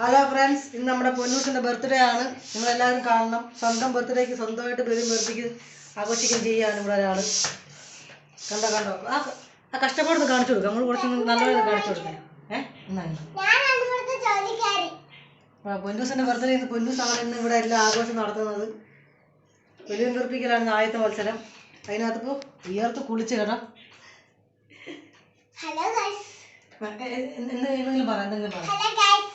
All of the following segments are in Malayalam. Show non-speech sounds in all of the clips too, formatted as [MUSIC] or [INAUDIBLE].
ഹലോ ഫ്രണ്ട്സ് ഇന്ന് നമ്മുടെ പൊന്നൂസിന്റെ ബർത്ത്ഡേ ആണ്. നിങ്ങളെല്ലാവരും കാണണം. സ്വന്തം ബർത്ത്ഡേക്ക് സ്വന്തമായിട്ട് പേരും ബർത്ത്ഡേക്ക് ആഘോഷിക്കുകയും ചെയ്യുകയാണ് ഇവിടെ ഒരാൾ. കണ്ടോ കണ്ടോ? ആ ആ കഷ്ടപ്പാടൊന്ന് കാണിച്ചു കൊടുക്കാം. നമ്മൾ കുറച്ച് നല്ലപോലെ കാണിച്ചു കൊടുക്കാം. ഏഹ് എന്നാണ് പൊന്നൂസിന്റെ ബർത്ത്ഡേ ഇന്ന് പൊന്നൂസാണ് ഇന്ന് ഇവിടെ എല്ലാം ആഘോഷം നടത്തുന്നത്. വെളിയും തെറിപ്പിക്കലാണ് ആദ്യത്തെ മത്സരം. അതിനകത്ത് ഇപ്പോൾ ഉയർത്ത് കുളിച്ച് കേട്ടോ. ഹലോ എന്തെങ്കിലും പറ എന്തെങ്കിലും പറ ഹലോ ഗൈസ്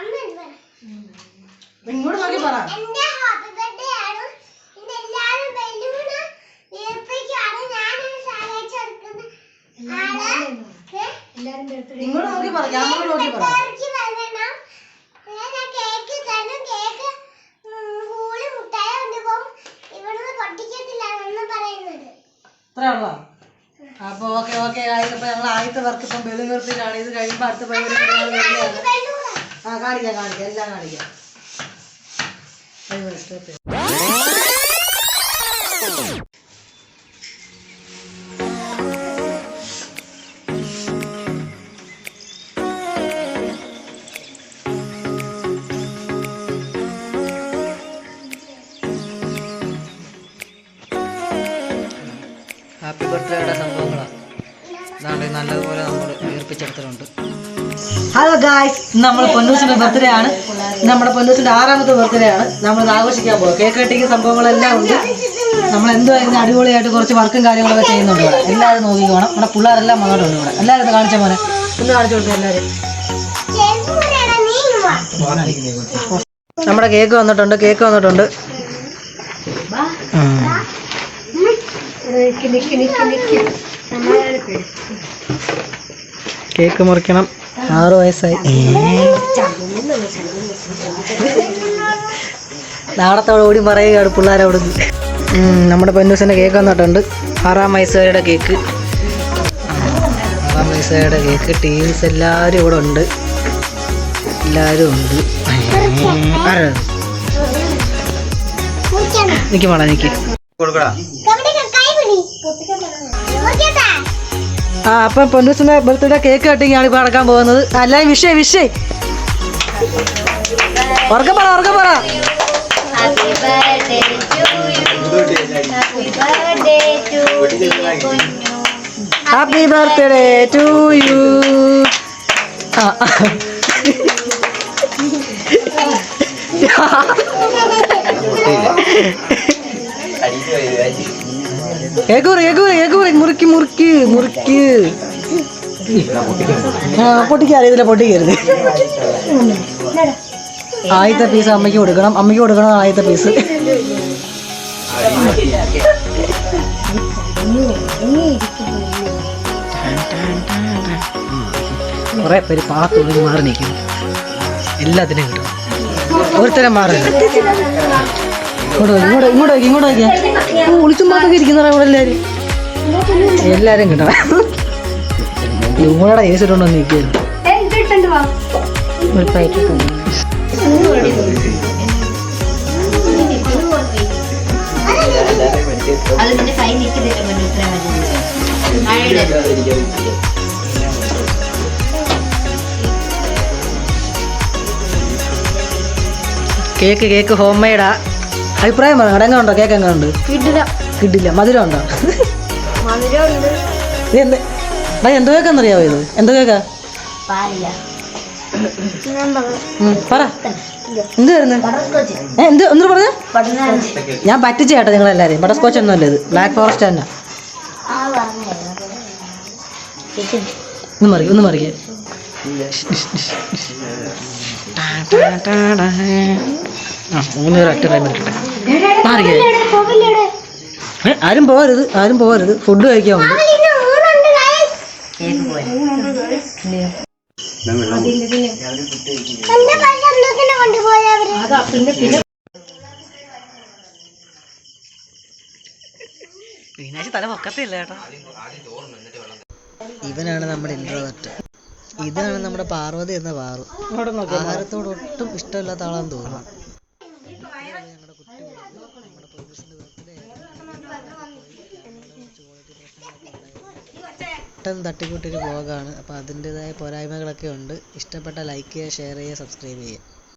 അമ്മ എന്ത് പറ ഇങ്ങോട്ട് നോക്കി പറ എന്റെ ഹാപ്പി ബർത്ത്ഡേ ആണ് ഇന്ന് എല്ലാവരും ബലൂണ് വീർപ്പിക്കാണ് ഞാനാണ് സഹായിച്ചു ഇങ്ങോട്ട് നോക്കി പറ. ക്യാമറ നോക്കി പറ. ഉള്ളോ? അപ്പൊ ഓക്കെ ഓക്കെ ആയിപ്പോ ഞങ്ങൾ ആദ്യത്തെ വർക്ക് ഇപ്പം ബലൂൺ നിർത്തിയിട്ടാണ് ഇത് കഴിയുമ്പോ അടുത്ത പരിപാടി ആ കാണിക്കാം കാണിക്കാം. എല്ലാം കാണിക്കാം. ഹാപ്പി ബർത്ത്ഡേയുടെ സംഭവങ്ങളാണ് നാളെ നല്ലതുപോലെ നമ്മൾ ഏർപ്പിച്ചെടുത്തിട്ടുണ്ട് ഹലോ ഗായ്സ് നമ്മൾ പൊന്നൂസിന്റെ ബർത്ത്ഡേ ആണ്. നമ്മുടെ പൊന്നൂസിന്റെ ആറാമത്തെ ബർത്ത്ഡേ ആണ്. നമ്മൾ ആഘോഷിക്കാൻ പോകും കേക്ക് കട്ടിങ് സംഭവങ്ങളെല്ലാം ഉണ്ട്. നമ്മൾ എന്തുവായിരുന്നു അടിപൊളിയായിട്ട് കുറച്ച് വർക്കും കാര്യങ്ങളൊക്കെ ചെയ്യുന്നുണ്ട് ഇവിടെ. എല്ലാവരും നോക്കിക്കോണം നമ്മുടെ പിള്ളേരെല്ലാം വന്നിട്ടുണ്ട് ഇവിടെ. എല്ലാവരും ഒന്ന് കാണിച്ച മോനെ? ഒന്ന് കാണിച്ചു കൊടുത്തു എല്ലാവരും. നമ്മുടെ കേക്ക് വന്നിട്ടുണ്ട്. കേക്ക് വന്നിട്ടുണ്ട്. കേക്ക് മുറിക്കണം. ആറു വയസ്സായി. നാളത്തോടെ ഓടി പറയുകയാണ് പിള്ളേരവിടെ നമ്മുടെ പൊന്നൂസിന്റെ കേക്ക് വന്നിട്ടുണ്ട് ആറാം വയസ്സുകാരുടെ കേക്ക് ആറാം വയസ്സുകാരുടെ കേക്ക് ടീംസ് എല്ലാവരും ഇവിടെ ഉണ്ട്. എല്ലാവരും ഉണ്ട്. ആരാ? നിൽക്കുക നിക്ക്. ആ അപ്പം പൊന്നൂസിന്റെ ബർത്ത്ഡേ കേക്ക് കട്ടിങ് ആണ് ഇപ്പൊ നടക്കാൻ പോകുന്നത്. അല്ല വിഷയ വിഷയ്. ഉറക്കം പറ ഉറക്കം പറ. ഹാപ്പി ബർത്ത്ഡേ ടു യു ആ. [LAUGHS] മുറി കേക്ക് മുറി മുറുക്കി മുറുക്കി മുറുക്കി. ആ പൊട്ടിക്കരുത് ആദ്യത്തെ പീസ് അമ്മയ്ക്ക് കൊടുക്കണം. അമ്മയ്ക്ക് കൊടുക്കണം ആദ്യത്തെ പീസ് കുറെ പേര് പാത്തൊളിഞ്ഞ് മാറി നിൽക്കുന്നു. എല്ലാത്തിനും കിട്ടും. ഒരുത്തരം മാറില്ല ഇങ്ങോട്ട് ഇങ്ങോട്ട് ഇങ്ങോട്ട് ഇങ്ങോട്ട് ഒളിച്ചും പാത്തൊക്കെ ഇവിടെ എല്ലാവരും എല്ലാരും കിട്ടണം ഇവങ്ങളുടെ ഏസിട്ടുണ്ടോ നിൽക്കുന്നു കേക്ക് കേക്ക് ഹോം മെയ്ഡാ അഭിപ്രായം പറഞ്ഞു അവിടെ എങ്ങനെ ഉണ്ടോ കേക്ക് എങ്ങനെ ഉണ്ട് കിട്ടില്ല മധുരം ഉണ്ടോ ഇത് എന്ത്? എടാ എന്ത് കേക്കാന്നറിയാവോ ഇത്? എന്തോ കേക്കാ? പറ. എന്ത് വരുന്നു? ഏ എന്ത്? ഒന്നും പറഞ്ഞ. ഞാൻ പറ്റിച്ച ചേട്ടാ നിങ്ങളെല്ലാരെയും. ബട്ടർ സ്കോച്ച് ഒന്നും അല്ല ഇത് ബ്ലാക്ക് ഫോറസ്റ്റ് തന്നെ ഒന്ന് മറിക്കും ഒന്ന് പേര് ഒറ്റ ടൈം ഇട്ടിട്ടെ. ആരും പോകരുത് ആരും പോകരുത് ഫുഡ് കഴിക്കാൻ മീനാശി തല പൊക്കത്തില്ല കേട്ടോ. ഇവനാണ് നമ്മുടെ ഇൻട്രോവെർട്ട് ഇതാണ് നമ്മുടെ പാർവതി എന്ന പാറു. ആഹാരത്തോട് ഒട്ടും ഇഷ്ടമില്ലാത്ത ആളാന്ന് തോന്നുന്നു. പെട്ടെന്ന് തട്ടിക്കൂട്ടിയൊരു വ്ളോഗാണ് അപ്പോൾ അതിന്റെതായ പോരായ്മകളൊക്കെ ഉണ്ട്. ഇഷ്ടപ്പെട്ടാൽ ലൈക്ക് ചെയ്യുക ഷെയർ ചെയ്യുക സബ്സ്ക്രൈബ് ചെയ്യുക.